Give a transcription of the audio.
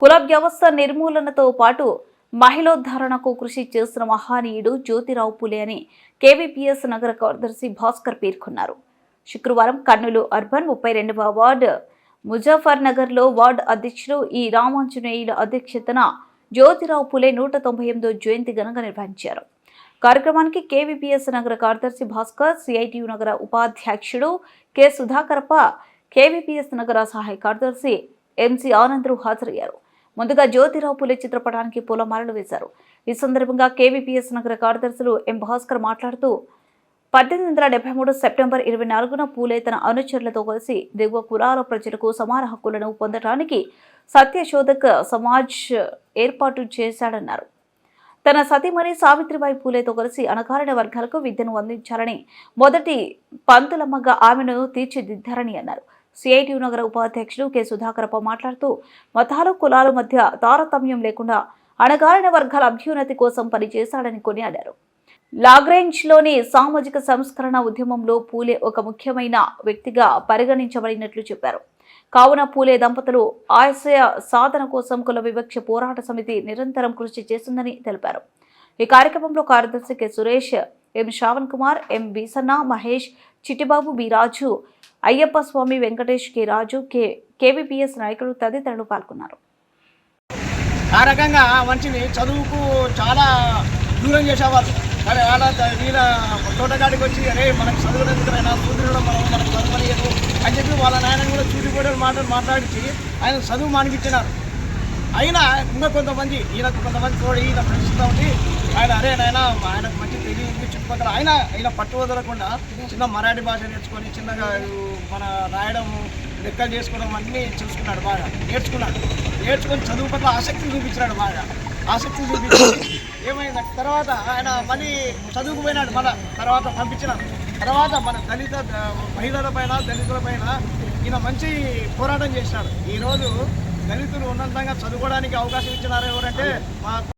కుల వ్యవస్థ నిర్మూలనతో పాటు మహిళోద్ధరణకు కృషి చేసిన మహానీయుడు జ్యోతిరావు పులే అని కేవీపీఎస్ నగర కార్యదర్శి భాస్కర్ పేర్కొన్నారు. శుక్రవారం కర్నూలు అర్బన్ ముప్పై రెండవ వార్డు ముజఫర్ నగర్లో వార్డు అధ్యక్షుడు ఈ రామాంజనేయుల అధ్యక్షతన జ్యోతిరావు పులే నూట తొంభై ఎనిమిదో జయంతి ఘనంగా నిర్వహించారు. కార్యక్రమానికి కేవీపీఎస్ నగర కార్యదర్శి భాస్కర్ సిఐటియు నగర ఉపాధ్యక్షుడు కె సుధాకరప్ప కేవీపీఎస్ నగర సహాయ కార్యదర్శి ఎంసి ఆనందరు హాజరయ్యారు. ముందుగా జ్యోతిరావు పులే చిత్రపటానికి పూలమాలలు వేశారు. ఈ సందర్భంగా కేవీపీఎస్ నగర కార్యదర్శులు ఎం భాస్కర్ మాట్లాడుతూ పద్దెనిమిది వందల డెబ్బై మూడు సెప్టెంబర్ ఇరవై నాలుగున పూలే తన అనుచరులతో కలిసి దిగువ కులాల ప్రజలకు సమాన హక్కులను పొందడానికి సత్యశోధక సమాజ్ ఏర్పాటు చేశాడన్నారు. తన సతీమణి సావిత్రిబాయి పూలేతో కలిసి అణగారిన వర్గాలకు విద్యను అందించాలని మొదటి పంతులమ్మగా ఆమెను తీర్చిదిద్దారని అన్నారు. సిఐటి నగర ఉపాధ్యక్షుడు కె. సుధాకరప్ప మాట్లాడుతూ మతాలు కులాల మధ్య తారతమ్యం లేకుండా అణగారిన వర్గాల అభ్యున్నతి కోసం పనిచేశాడని కొనియాడారు. లాగ్రేంజ్లోని సామాజిక సంస్కరణ ఉద్యమంలో పూలే ఒక ముఖ్యమైన వ్యక్తిగా పరిగణించబడినట్లు చెప్పారు. కావున పూలే దంపతులు ఆశయ సాధన కోసం కుల వివక్ష పోరాట సమితి నిరంతరం కృషి చేస్తుందని తెలిపారు. ఈ కార్యక్రమంలో కార్యదర్శి K. Suresh M. Shravan Kumar M. Beesanna Mahesh Chittibabu B. Raju Ayyappa Swamy Venkatesh K Raju K KVPS నాయకులు తదితరులు పాల్గొన్నారు. ఆ రకంగా మంచిని చదువుకు చాలా దూరం చేసేవాళ్ళు కానీ వాళ్ళ వీళ్ళ తోటగాడికి వచ్చి అరే మనకు చదువునందుకైనా సూర్యుడు మనం మనకు చదువు అని చెప్పి వాళ్ళ నాయన కూడా చూడిపోయే మాటలు మాట్లాడించి ఆయన చదువు మానిపించినారు. అయినా ఇంకా కొంతమంది ఈయనకు కొంతమంది తోడు ఈయన ప్రశ్నిస్తూ ఉండి ఆయన అరే నాయన ఆయనకు మంచి తెలియదు చుట్టుపక్కల ఆయన ఆయన పట్టు వదలకుండా చిన్న మరాఠీ భాష నేర్చుకొని చిన్నగా మన రాయడం లెక్కలు చేసుకోవడం అన్నీ చూసుకున్నాడు బాగా. నేర్చుకున్నాడు. నేర్చుకొని చదువు పట్ల ఆసక్తి చూపించినాడు బాగా. ఆసక్తి చూపించి ఏమైంది తర్వాత ఆయన మళ్ళీ చదువుకు పోయినాడు మన తర్వాత పంపించినాడు తర్వాత మన దళిత మహిళల పైన దళితుల పైన ఈయన మంచి పోరాటం చేసినాడు. ఈరోజు దళితులు ఉన్నతంగా చదువుకోవడానికి అవకాశం ఇచ్చినారు ఎవరంటే మా